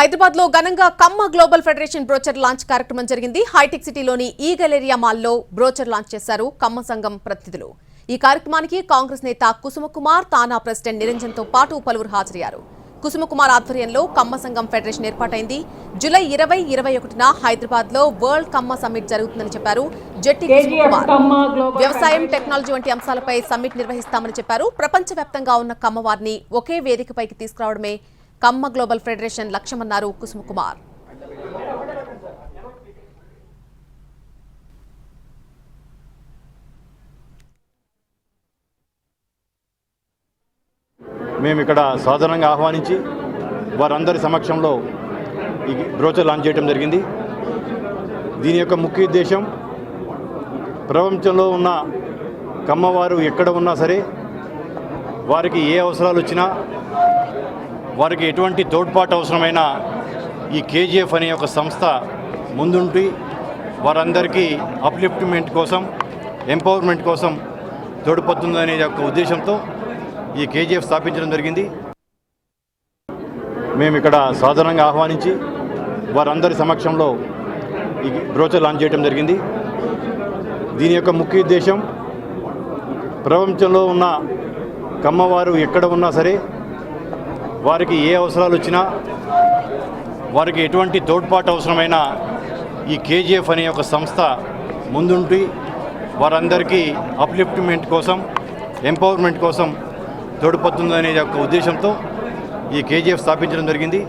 హైదరాబాద్లో ఘనంగా Kamma global federation brochure launch కార్యక్రమం జరిగింది. హైటెక్ సిటీలోని ఈ గెలేరియా మాల్లో బ్రోచర్ లాంచ్ చేశారు కమ్మ సంఘం ప్రతినిధులు. ఈ కార్యక్రమానికి కాంగ్రెస్ నేత కుసుమ కుమార్ తానా ప్రెసిడెంట్ నిరంజన్తో పాటు పలువురు హాజరయ్యారు. కుసుమ కుమార్ ఆధ్వర్యంలో కమ్మ సంఘం ఫెడరేషన్ ఏర్పాటైంది. జూలై ఇరవై ఇరవై ఒకటిన హైదరాబాద్లో వరల్డ్ కమ్మ సమ్మిట్ జరుగుతుందని చెప్పారు. జట్టి కుసుమ కుమార్ వ్యవసాయం టెక్నాలజీ వంటి అంశాలపై సమ్మిట్ నిర్వహిస్తామని చెప్పారు. ప్రపంచవ్యాప్తంగా ఉన్న కమ్మవారిని ఒకే వేదికపైకి తీసుకురావడమే కమ్మ గ్లోబల్ ఫెడరేషన్ లక్ష్యమన్నారు కుసుమ కుమార్. మేము ఇక్కడ సాధారణంగా ఆహ్వానించి వారందరి సమక్షంలో ఈ బ్రోచర్ లాంచ్ చేయడం జరిగింది. దీని యొక్క ముఖ్య ఉద్దేశం ప్రపంచంలో ఉన్న కమ్మవారు ఎక్కడ ఉన్నా సరే వారికి ఏ అవసరాలు వచ్చినా వారికి ఎటువంటి తోడ్పాటు అవసరమైనా ఈ కేజీఎఫ్ అనే ఒక సంస్థ ముందుండి వారందరికీ అప్లిఫ్ట్మెంట్ కోసం ఎంపవర్మెంట్ కోసం తోడ్పడుతుందనే యొక్క ఉద్దేశంతో ఈ కేజీఎఫ్ స్థాపించడం జరిగింది. మేము ఇక్కడ సాధారణంగా ఆహ్వానించి వారందరి సమక్షంలో ఈ బ్రోచర్ లాంచ్ చేయడం జరిగింది. దీని యొక్క ముఖ్య ఉద్దేశం ప్రపంచంలో ఉన్న కమ్మవారు ఎక్కడ ఉన్నా సరే వారికి ఏ అవసరాలు వచ్చినా వారికి ఎటువంటి తోడ్పాటు అవసరమైనా ఈ కేజీఎఫ్ అనే ఒక సంస్థ ముందుండి వారందరికీ అప్లిఫ్ట్మెంట్ కోసం ఎంపవర్మెంట్ కోసం తోడ్పడుతుందనే ఒక ఉద్దేశంతో ఈ కేజీఎఫ్ స్థాపించడం జరిగింది.